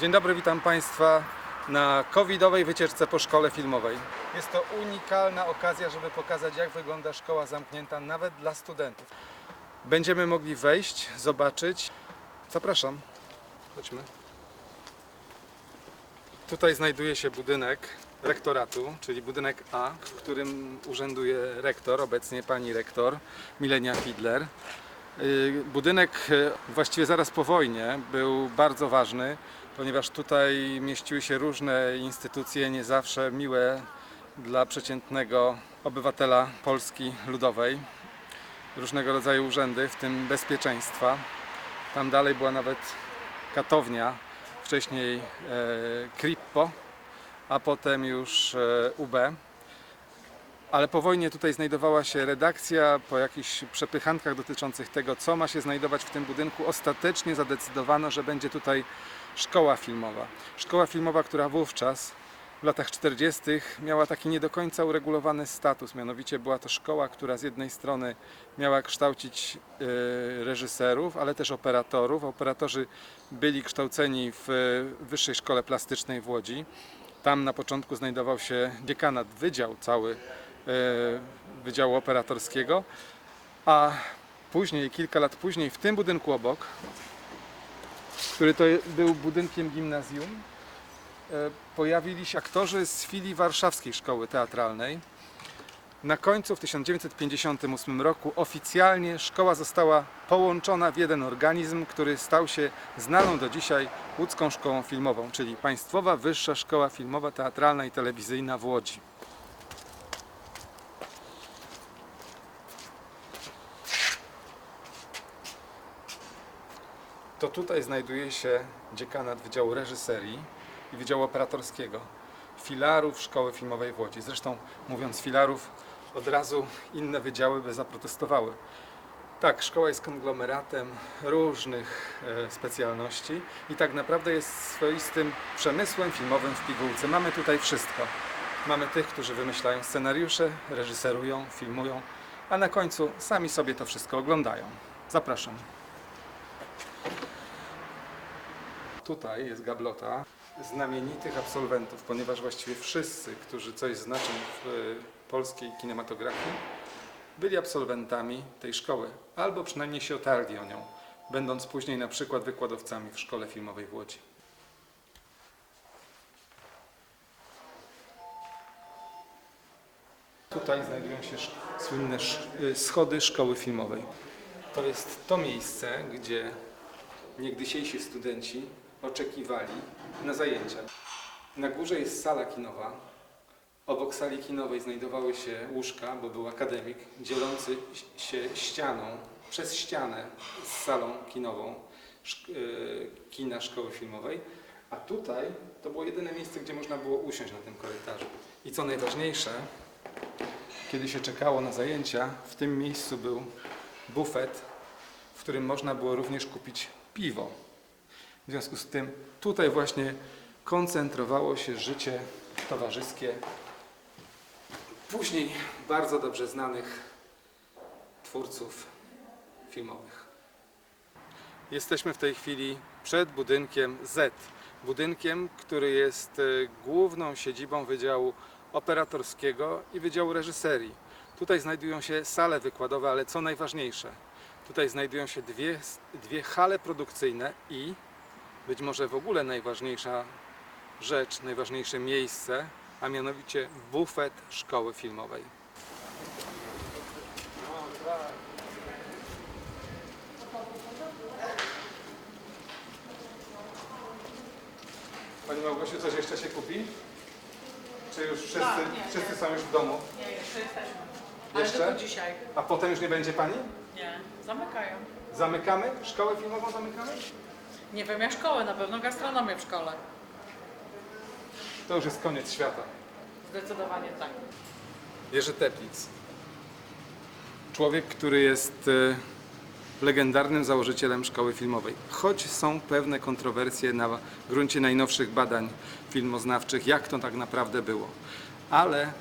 Dzień dobry, witam Państwa na covidowej wycieczce po szkole filmowej. Jest to unikalna okazja, żeby pokazać jak wygląda szkoła zamknięta nawet dla studentów. Będziemy mogli wejść, zobaczyć. Zapraszam. Chodźmy. Tutaj znajduje się budynek rektoratu, czyli budynek A, w którym urzęduje rektor, obecnie pani rektor Milenia Fidler. Y, Budynek y, właściwie zaraz po wojnie był bardzo ważny, ponieważ tutaj mieściły się różne instytucje, nie zawsze miłe dla przeciętnego obywatela Polski Ludowej. Różnego rodzaju urzędy, w tym bezpieczeństwa. Tam dalej była nawet katownia, wcześniej e, Krippo, a potem już e, UB. Ale po wojnie tutaj znajdowała się redakcja, po jakichś przepychankach dotyczących tego, co ma się znajdować w tym budynku, ostatecznie zadecydowano, że będzie tutaj szkoła filmowa. Szkoła filmowa, która wówczas w latach 40. miała taki nie do końca uregulowany status, mianowicie była to szkoła, która z jednej strony miała kształcić e, reżyserów, ale też operatorów. Operatorzy byli kształceni w e, Wyższej Szkole Plastycznej w Łodzi. Tam na początku znajdował się dziekanat, wydział cały Wydziału Operatorskiego, a później, kilka lat później, w tym budynku obok, który to był budynkiem gimnazjum, e, pojawili się aktorzy z filii Warszawskiej Szkoły Teatralnej. Na końcu w 1958 roku oficjalnie szkoła została połączona w jeden organizm, który stał się znaną do dzisiaj łódzką szkołą filmową, czyli Państwowa Wyższa Szkoła Filmowa, Teatralna i Telewizyjna w Łodzi. To tutaj znajduje się dziekanat Wydziału Reżyserii i Wydziału Operatorskiego, filarów Szkoły Filmowej w Łodzi. Zresztą mówiąc filarów, od razu inne wydziały by zaprotestowały. Tak, szkoła jest konglomeratem różnych e, specjalności i tak naprawdę jest swoistym przemysłem filmowym w pigułce. Mamy tutaj wszystko. Mamy tych, którzy wymyślają scenariusze, reżyserują, filmują, a na końcu sami sobie to wszystko oglądają. Zapraszam. Tutaj jest gablota znamienitych absolwentów, ponieważ właściwie wszyscy, którzy coś znaczą w e, polskiej kinematografii, byli absolwentami tej szkoły, albo przynajmniej się otarli o nią, będąc później na przykład wykładowcami w szkole filmowej w Łodzi. Tutaj znajdują się słynne y, schody szkoły filmowej. To jest to miejsce, gdzie niegdysiejsi studenci oczekiwali na zajęcia. Na górze jest sala kinowa. Obok sali kinowej znajdowały się łóżka, bo był akademik, dzielący się ścianą, przez ścianę z salą kinową szk- y, kina szkoły filmowej. A tutaj to było jedyne miejsce, gdzie można było usiąść na tym korytarzu. I co najważniejsze, kiedy się czekało na zajęcia, w tym miejscu był bufet, w którym można było również kupić piwo. W związku z tym tutaj właśnie koncentrowało się życie towarzyskie później bardzo dobrze znanych twórców filmowych. Jesteśmy w tej chwili przed budynkiem Z. Budynkiem, który jest e, główną siedzibą Wydziału Operatorskiego i Wydziału Reżyserii. Tutaj znajdują się sale wykładowe, ale co najważniejsze, tutaj znajdują się dwie, dwie hale produkcyjne i być może w ogóle najważniejsza rzecz, najważniejsze miejsce, a mianowicie bufet szkoły filmowej. Pani Małgosiu, coś jeszcze się kupi? Czy już wszyscy, Tak, nie, wszyscy nie. są już w domu? Nie, jeszcze jesteśmy. Ale Jeszcze? tylko dzisiaj. A potem już nie będzie Pani? Nie, zamykają. Zamykamy? Szkołę filmową zamykamy? Nie wiem, ja szkołę, na pewno gastronomię w szkole. To już jest koniec świata. Zdecydowanie tak. Jerzy Teplic. Człowiek, który jest e, legendarnym założycielem szkoły filmowej. Choć są pewne kontrowersje na gruncie najnowszych badań filmoznawczych, jak to tak naprawdę było. Ale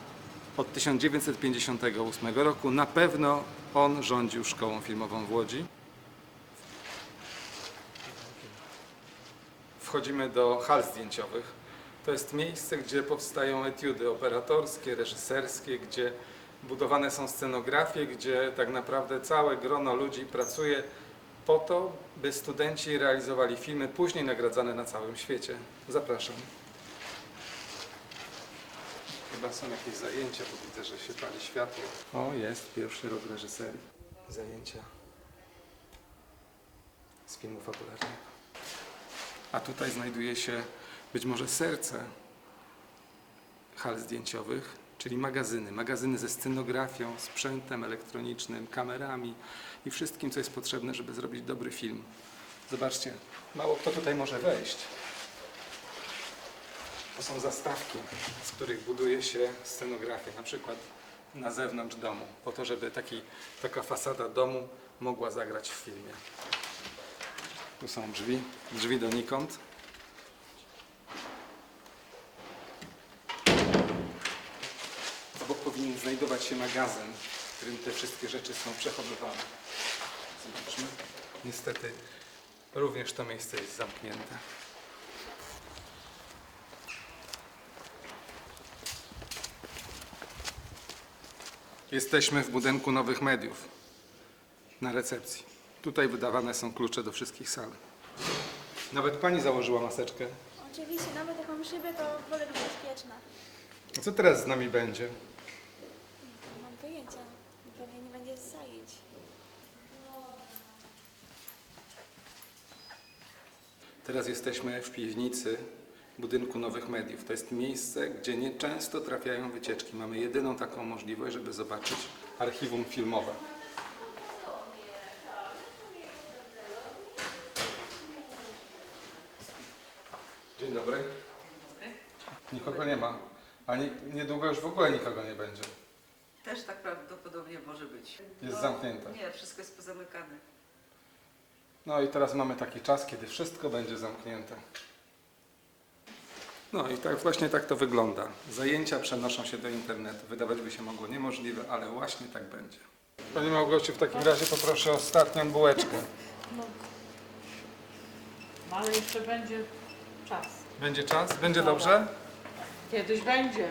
od 1958 roku na pewno on rządził szkołą filmową w Łodzi. Wchodzimy do hal zdjęciowych. To jest miejsce, gdzie powstają etiudy operatorskie, reżyserskie, gdzie budowane są scenografie, gdzie tak naprawdę całe grono ludzi pracuje po to, by studenci realizowali filmy później nagradzane na całym świecie. Zapraszam. Chyba są jakieś zajęcia, bo widzę, że się pali światło. O, jest pierwszy rok reżyserii. Zajęcia z filmu fabularnego. A tutaj znajduje się być może serce hal zdjęciowych, czyli magazyny. Magazyny ze scenografią, sprzętem elektronicznym, kamerami i wszystkim, co jest potrzebne, żeby zrobić dobry film. Zobaczcie, mało kto tutaj może wejść. To są zastawki, z których buduje się scenografię, na przykład na zewnątrz domu, po to, żeby taki, taka fasada domu mogła zagrać w filmie. Tu są drzwi, drzwi donikąd. Obok powinien znajdować się magazyn, w którym te wszystkie rzeczy są przechowywane. Zobaczmy. Niestety również to miejsce jest zamknięte. Jesteśmy w budynku nowych mediów na recepcji. Tutaj wydawane są klucze do wszystkich sal. Nawet pani założyła maseczkę. Oczywiście, nawet jak mam szybę, to wolę być bezpieczna. A co teraz z nami będzie? Nie mam pojęcia. Pewnie nie będzie zajęć. Teraz jesteśmy w piwnicy budynku nowych mediów. To jest miejsce, gdzie nieczęsto trafiają wycieczki. Mamy jedyną taką możliwość, żeby zobaczyć archiwum filmowe. Dzień dobry. Nikogo nie ma. A nie, niedługo już w ogóle nikogo nie będzie. Też tak prawdopodobnie może być. Jest zamknięte. Nie, wszystko jest pozamykane. No i teraz mamy taki czas, kiedy wszystko będzie zamknięte. No i tak właśnie tak to wygląda. Zajęcia przenoszą się do internetu. Wydawać by się mogło niemożliwe, ale właśnie tak będzie. Pani Małgosiu, w takim razie poproszę ostatnią bułeczkę. No ale jeszcze będzie czas. Będzie czas? Będzie dobrze? Kiedyś będzie.